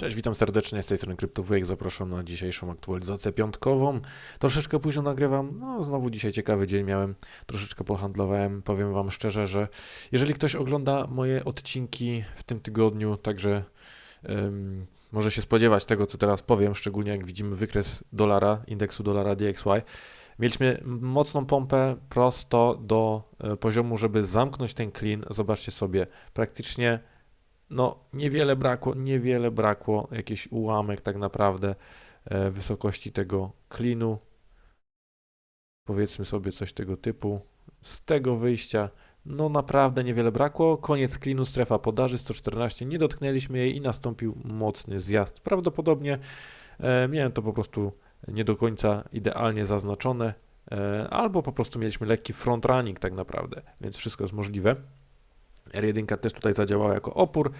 Cześć, witam serdecznie z tej strony CryptoWujek. Zapraszam na dzisiejszą aktualizację piątkową. Troszeczkę późno nagrywam, no znowu dzisiaj ciekawy dzień miałem, troszeczkę pohandlowałem. Powiem Wam szczerze, że jeżeli ktoś ogląda moje odcinki w tym tygodniu, także ym, może się spodziewać tego, co teraz powiem, szczególnie jak widzimy wykres dolara, indeksu dolara DXY. Mieliśmy mocną pompę prosto do e, poziomu, żeby zamknąć ten clean. Zobaczcie sobie, praktycznie no niewiele brakło, niewiele brakło, jakiś ułamek tak naprawdę e, wysokości tego klinu. Powiedzmy sobie coś tego typu. Z tego wyjścia, no naprawdę niewiele brakło. Koniec klinu, strefa podaży 114, nie dotknęliśmy jej i nastąpił mocny zjazd. Prawdopodobnie e, miałem to po prostu nie do końca idealnie zaznaczone, e, albo po prostu mieliśmy lekki front running tak naprawdę, więc wszystko jest możliwe. R1 też tutaj zadziałała jako opór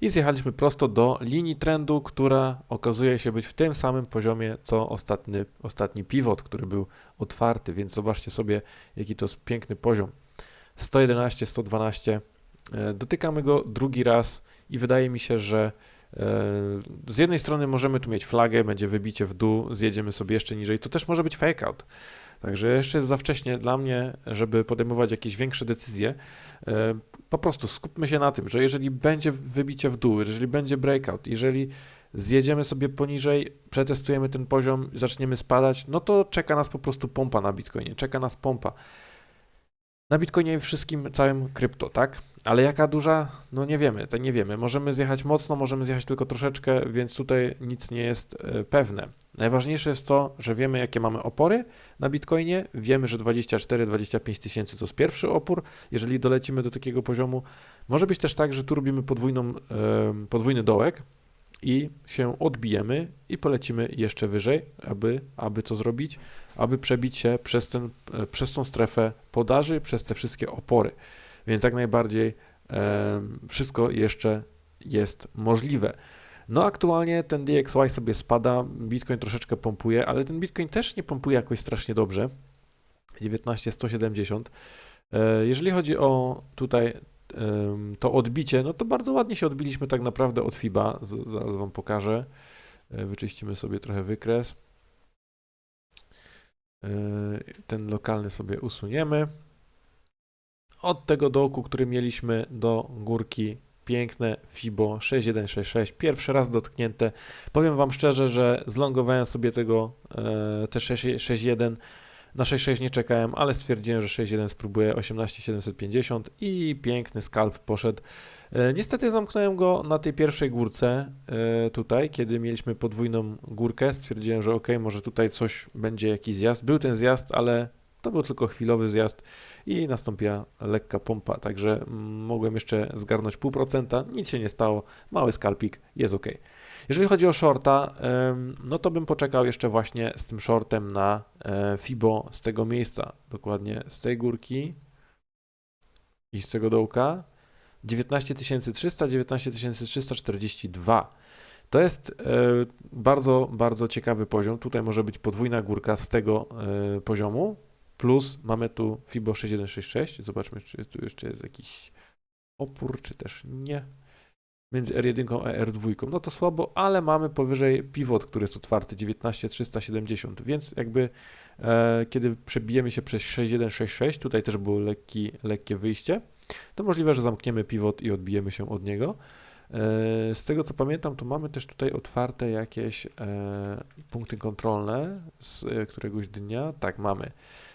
i zjechaliśmy prosto do linii trendu, która okazuje się być w tym samym poziomie co ostatni, ostatni pivot, który był otwarty, więc zobaczcie sobie jaki to jest piękny poziom. 111, 112. E, Dotykamy go drugi raz i wydaje mi się, że e, z jednej strony możemy tu mieć flagę, będzie wybicie w dół, zjedziemy sobie jeszcze niżej. To też może być fake out. Także jeszcze jest za wcześnie dla mnie, żeby podejmować jakieś większe decyzje. Po prostu skupmy się na tym, że jeżeli będzie wybicie w dół, jeżeli będzie breakout, jeżeli zjedziemy sobie poniżej, przetestujemy ten poziom, zaczniemy spadać, no to czeka nas po prostu pompa na Bitcoinie, czeka nas pompa. Na Bitcoinie wszystkim całym krypto, tak? Ale jaka duża? No nie wiemy, to nie wiemy. Możemy zjechać mocno, możemy zjechać tylko troszeczkę, więc tutaj nic nie jest e, pewne. Najważniejsze jest to, że wiemy jakie mamy opory na Bitcoinie, wiemy, że 24-25 tysięcy to jest pierwszy opór, jeżeli dolecimy do takiego poziomu. Może być też tak, że tu robimy podwójną, podwójny dołek i się odbijemy i polecimy jeszcze wyżej, aby, aby co zrobić? Aby przebić się przez, ten, e, przez tą strefę podaży, przez te wszystkie opory. Więc jak najbardziej wszystko jeszcze jest możliwe. No aktualnie ten DXY sobie spada, Bitcoin troszeczkę pompuje, ale ten Bitcoin też nie pompuje jakoś strasznie dobrze. 19170. E, Jeżeli chodzi o tutaj to odbicie, no to bardzo ładnie się odbiliśmy tak naprawdę od FIBA. Zaraz Wam pokażę. E, Wyczyścimy sobie trochę wykres. E, Ten lokalny sobie usuniemy. Od tego dołku, który mieliśmy do górki, piękne FIBO 6166, pierwszy raz dotknięte. Powiem Wam szczerze, że zlongowałem sobie tego e, te 661 na 6.6 nie czekałem, ale stwierdziłem, że 6.1 spróbuję 18.750 i piękny skalp poszedł. E, niestety zamknąłem go na tej pierwszej górce e, tutaj, kiedy mieliśmy podwójną górkę. Stwierdziłem, że ok, może tutaj coś będzie jakiś zjazd. Był ten zjazd, ale to był tylko chwilowy zjazd i nastąpiła lekka pompa, także mm, mogłem jeszcze zgarnąć 0,5%, nic się nie stało, mały skalpik, jest ok. Jeżeli chodzi o shorta, no to bym poczekał jeszcze właśnie z tym shortem na e, FIBO z tego miejsca, dokładnie z tej górki i z tego dołka. 19300, 19342. To jest e, bardzo, bardzo ciekawy poziom. Tutaj może być podwójna górka z tego e, poziomu, plus mamy tu FIBO 6166. Zobaczmy, czy tu jeszcze jest jakiś opór, czy też nie. Między R1 a R2. No to słabo, ale mamy powyżej pivot, który jest otwarty 19370, więc jakby e, kiedy przebijemy się przez 6166, tutaj też było lekki, lekkie wyjście, to możliwe, że zamkniemy pivot i odbijemy się od niego. E, Z tego co pamiętam, to mamy też tutaj otwarte jakieś e, punkty kontrolne z e, któregoś dnia. Tak, mamy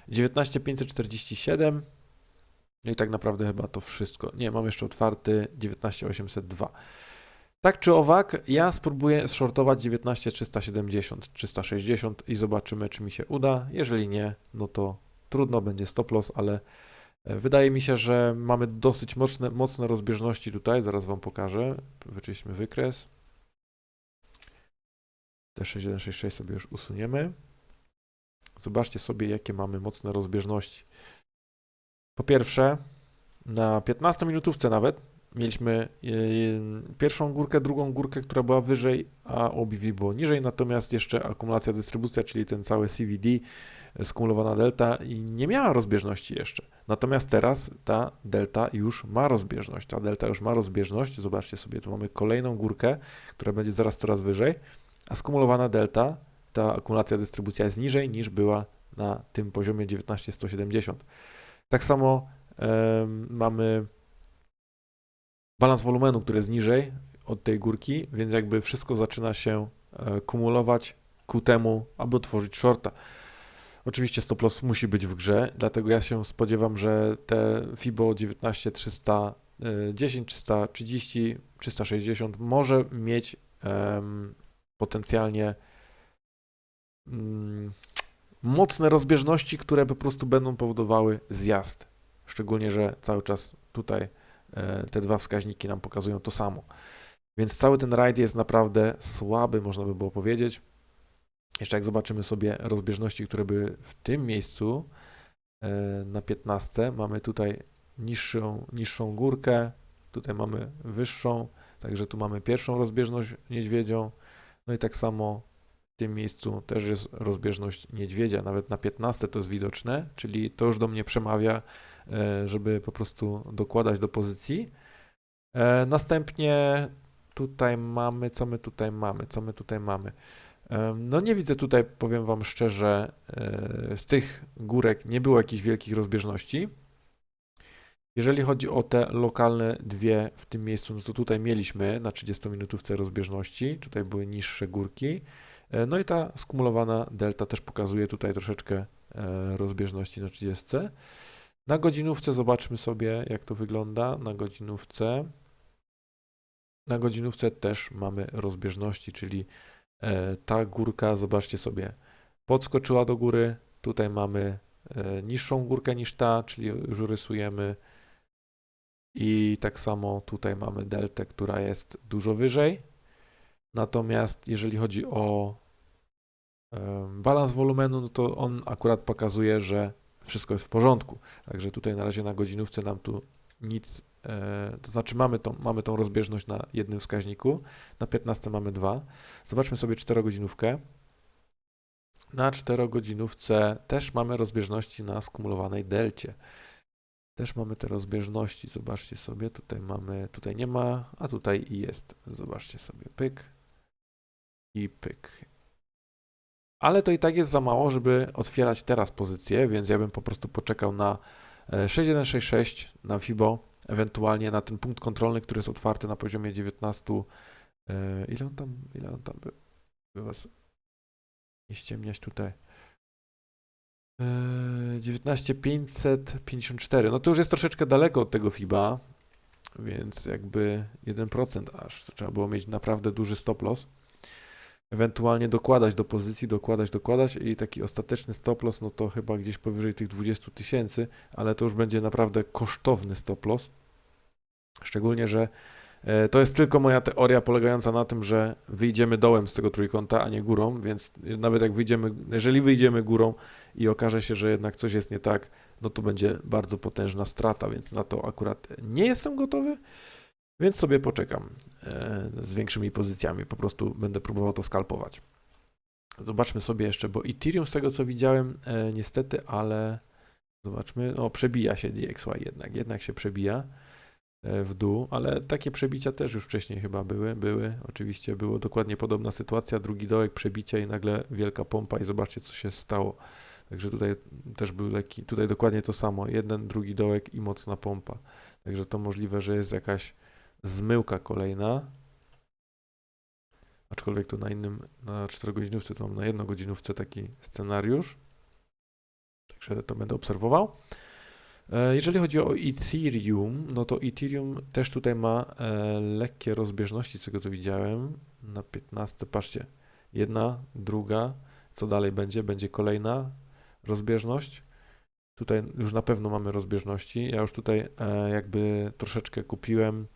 19547. No i tak naprawdę chyba to wszystko. Nie, mam jeszcze otwarty 19802. Tak czy owak, ja spróbuję shortować 19370, 360 i zobaczymy, czy mi się uda. Jeżeli nie, no to trudno, będzie stop loss, ale e, wydaje mi się, że mamy dosyć mocne, mocne rozbieżności tutaj. Zaraz Wam pokażę. Wyczyśćmy wykres. T6166 sobie już usuniemy. Zobaczcie sobie, jakie mamy mocne rozbieżności. Po pierwsze, na 15 minutówce nawet mieliśmy yy, pierwszą górkę, drugą górkę, która była wyżej, a OBV było niżej, natomiast jeszcze akumulacja, dystrybucja, czyli ten cały CVD, skumulowana delta i nie miała rozbieżności jeszcze. Natomiast teraz ta delta już ma rozbieżność. Ta delta już ma rozbieżność. Zobaczcie sobie, tu mamy kolejną górkę, która będzie zaraz coraz wyżej, a skumulowana delta, ta akumulacja, dystrybucja jest niżej niż była na tym poziomie 19170. Tak samo mamy balans wolumenu, który jest niżej od tej górki, więc jakby wszystko zaczyna się e, kumulować ku temu, aby tworzyć shorta. Oczywiście stop loss musi być w grze, dlatego ja się spodziewam, że te FIBO 19 310, 330, 360 może mieć em, potencjalnie mm, mocne rozbieżności, które po prostu będą powodowały zjazd. Szczególnie, że cały czas tutaj e, te dwa wskaźniki nam pokazują to samo. Więc cały ten rajd jest naprawdę słaby, można by było powiedzieć. Jeszcze jak zobaczymy sobie rozbieżności, które były w tym miejscu e, na 15, mamy tutaj niższą, niższą górkę, tutaj mamy wyższą, także tu mamy pierwszą rozbieżność niedźwiedzią, no i tak samo w tym miejscu też jest rozbieżność niedźwiedzia, nawet na 15 to jest widoczne, czyli to już do mnie przemawia, e, żeby po prostu dokładać do pozycji. E, Następnie tutaj mamy, co my tutaj mamy, co my tutaj mamy. Em, No nie widzę tutaj, powiem Wam szczerze, e, z tych górek nie było jakichś wielkich rozbieżności. Jeżeli chodzi o te lokalne dwie w tym miejscu, no to tutaj mieliśmy na 30-minutówce rozbieżności, tutaj były niższe górki. E, No i ta skumulowana delta też pokazuje tutaj troszeczkę e, rozbieżności na 30. Na godzinówce zobaczmy sobie, jak to wygląda. Na godzinówce. Na godzinówce też mamy rozbieżności, czyli e, ta górka, zobaczcie sobie, podskoczyła do góry. Tutaj mamy niższą górkę niż ta, czyli już rysujemy. I tak samo tutaj mamy deltę, która jest dużo wyżej. Natomiast jeżeli chodzi o balans wolumenu, no to on akurat pokazuje, że wszystko jest w porządku. Także tutaj na razie na godzinówce nam tu nic, e, to znaczy mamy tą, mamy tą rozbieżność na jednym wskaźniku, na 15 mamy dwa. Zobaczmy sobie 4-godzinówkę. Na 4-godzinówce też mamy rozbieżności na skumulowanej delcie. Też mamy te rozbieżności, zobaczcie sobie, tutaj mamy, tutaj nie ma, a tutaj i jest. Zobaczcie sobie, pyk i pyk. Ale to i tak jest za mało, żeby otwierać teraz pozycję, więc ja bym po prostu poczekał na e, 6166 na FIBO, ewentualnie na ten punkt kontrolny, który jest otwarty na poziomie 19. e, Ile on tam, ile on tam był? By was nie ściemniać tutaj. E, 19554. No to już jest troszeczkę daleko od tego FIBA, więc jakby 1% aż. To trzeba było mieć naprawdę duży stop loss ewentualnie dokładać do pozycji, dokładać, dokładać i taki ostateczny stop loss, no to chyba gdzieś powyżej tych 20 tysięcy, ale to już będzie naprawdę kosztowny stop loss. Szczególnie, że e, to jest tylko moja teoria polegająca na tym, że wyjdziemy dołem z tego trójkąta, a nie górą, więc nawet jak wyjdziemy, jeżeli wyjdziemy górą i okaże się, że jednak coś jest nie tak, no to będzie bardzo potężna strata, więc na to akurat nie jestem gotowy. Więc sobie poczekam e, z większymi pozycjami. Po prostu będę próbował to skalpować. Zobaczmy sobie jeszcze, bo Ethereum z tego co widziałem, e, niestety, ale zobaczmy, no przebija się DXY jednak, jednak się przebija e, w dół, ale takie przebicia też już wcześniej chyba były, były, oczywiście było dokładnie podobna sytuacja, drugi dołek przebicia i nagle wielka pompa i zobaczcie co się stało. Także tutaj też był lekki, tutaj dokładnie to samo, jeden, drugi dołek i mocna pompa. Także to możliwe, że jest jakaś zmyłka kolejna. Aczkolwiek tu na innym, na 4 godzinówce, to mam na 1 godzinówce taki scenariusz. Także to będę obserwował. E, Jeżeli chodzi o Ethereum, no to Ethereum też tutaj ma e, lekkie rozbieżności, z tego co widziałem. Na 15, patrzcie, jedna, druga, co dalej będzie? Będzie kolejna rozbieżność. Tutaj już na pewno mamy rozbieżności. Ja już tutaj e, jakby troszeczkę kupiłem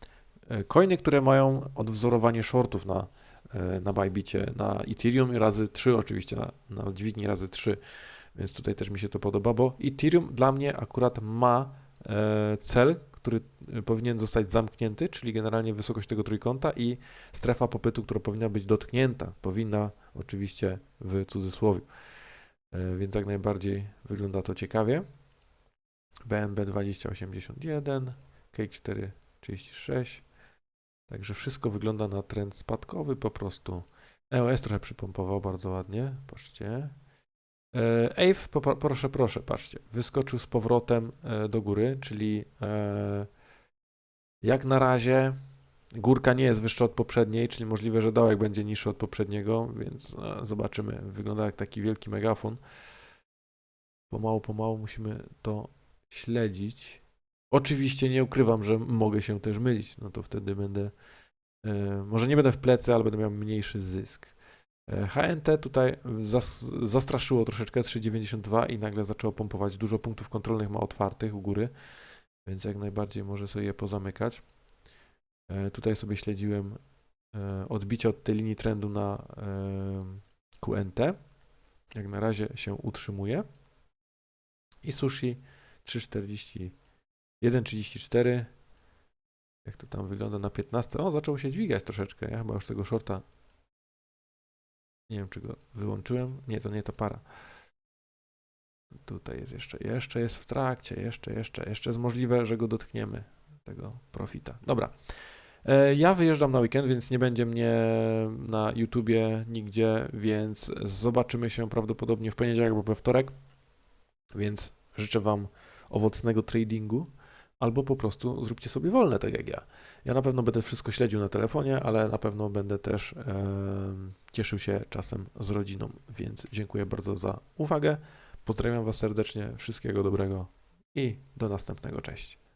coiny, które mają odwzorowanie shortów na, e, na Bybicie, na Ethereum razy 3 oczywiście, na, na dźwigni razy 3, więc tutaj też mi się to podoba, bo Ethereum dla mnie akurat ma e, cel, który powinien zostać zamknięty, czyli generalnie wysokość tego trójkąta i strefa popytu, która powinna być dotknięta. Powinna oczywiście w cudzysłowie. E, Więc jak najbardziej wygląda to ciekawie. BNB 2081, K4 36. Także wszystko wygląda na trend spadkowy po prostu. EOS trochę przypompował bardzo ładnie, patrzcie. E, AVE, proszę, proszę, patrzcie, wyskoczył z powrotem e, do góry, czyli e, jak na razie górka nie jest wyższa od poprzedniej, czyli możliwe, że dołek będzie niższy od poprzedniego, więc zobaczymy. Wygląda jak taki wielki megafon. Pomału, pomału musimy to śledzić. Oczywiście nie ukrywam, że mogę się też mylić, no to wtedy będę, e, może nie będę w plecy, ale będę miał mniejszy zysk. E, HNT tutaj zas, zastraszyło troszeczkę 3,92 i nagle zaczęło pompować. Dużo punktów kontrolnych ma otwartych u góry, więc jak najbardziej może sobie je pozamykać. E, Tutaj sobie śledziłem odbicie od tej linii trendu na QNT. Jak na razie się utrzymuje. I sushi 3,40 1,34. Jak to tam wygląda na 15? O, zaczęło się dźwigać troszeczkę. Ja chyba już tego shorta. Nie wiem, czy go wyłączyłem. Nie, to nie to para. Tutaj jest jeszcze, jeszcze jest w trakcie, jeszcze, jeszcze, jeszcze jest możliwe, że go dotkniemy, tego profita. Dobra. E, Ja wyjeżdżam na weekend, więc nie będzie mnie na YouTubie nigdzie, więc zobaczymy się prawdopodobnie w poniedziałek albo we wtorek. Więc życzę Wam owocnego tradingu, albo po prostu zróbcie sobie wolne, tak jak ja. Ja na pewno będę wszystko śledził na telefonie, ale na pewno będę też em, cieszył się czasem z rodziną, więc dziękuję bardzo za uwagę. Pozdrawiam Was serdecznie, wszystkiego dobrego i do następnego. Cześć.